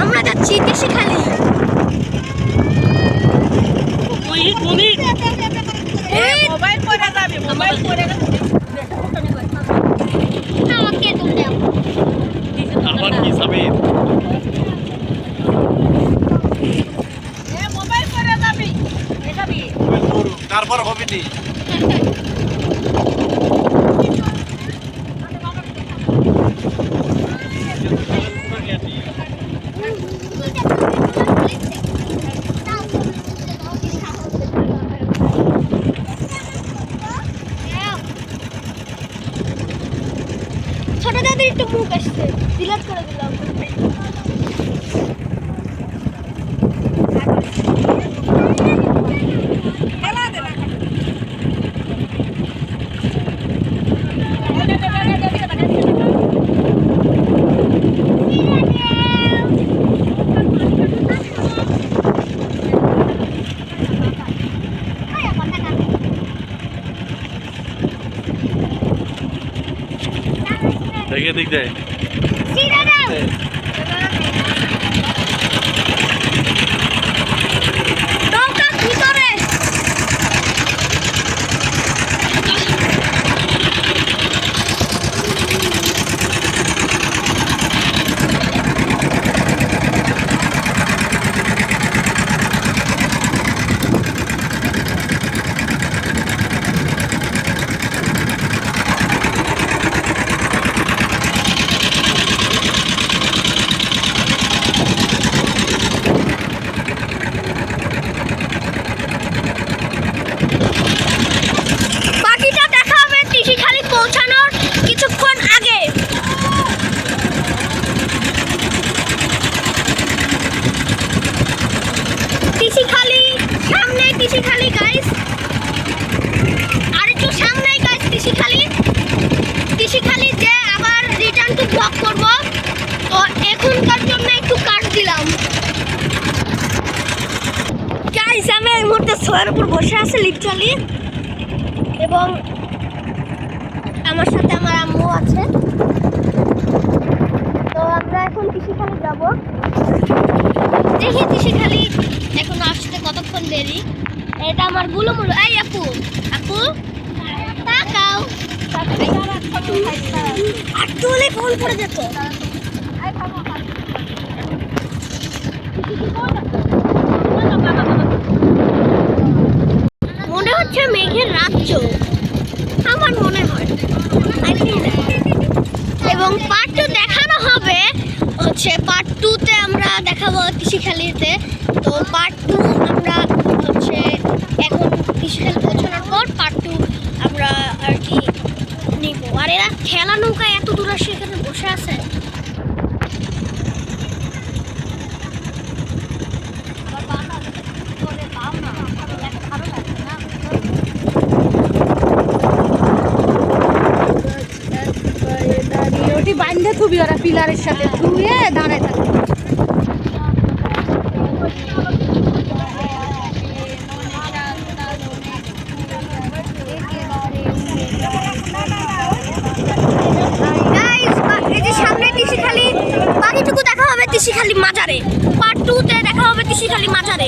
আমরা যাচ্ছি দেশিখালি মোবাইল পরে যাবে মোবাইল পরে আমাকে তুমি দাও। আবার কি সাবির তারপর হবে নি। একটু মুখ আসছে। ডিলেট করে দিলাম। দেখে দিক সিরা দাও নৌকা ভিতরে বাকিটা দেখা হবে তিসিখালি পৌঁছানোর কিছুক্ষণ আগে তিসিখালি সামনে তিসিখালি গাইস আর একটু সামনে গাইস তিসিখালি তিসিখালি যে আবার রিটার্ন টু ব্লক করব তো এখনকার জন্য একটু কাট দিলাম গাইস আমি এই মুহূর্তে সোয়ার উপর বসে আছে লিটারালি এবং আমার সাথে আমার আম্মু আছে। তো আমরা এখন কৃষিখালি যাব। দেখি কৃষিখালি এখন আসতে কতক্ষণ দেরি? এটা আমারগুলো মুলো। এই আপু আপু, তাকাও। আর তুলে ফোন করে যেত মেঘের রাজ্য। আমার মনে হয়. এবং পার্ট টু দেখানো হবে। হচ্ছে পার্ট টুতে আমরা দেখাবো কৃষিখালিতে। তো পার্ট টু আমরা হচ্ছে এখন কৃষিখালি পৌঁছানোর পর পার্ট টু আমরা আর কি নিব। আর এরা খেলা নৌকায় এত দূর আসে এখানে বসে আছে? থুবি ওরা পিলারের সাথে থুয়ে দাঁড়ায় থাকে। তিসিখালি মাজারে। পার্ট টুতে দেখা হবে তিসিখালি মাজারে।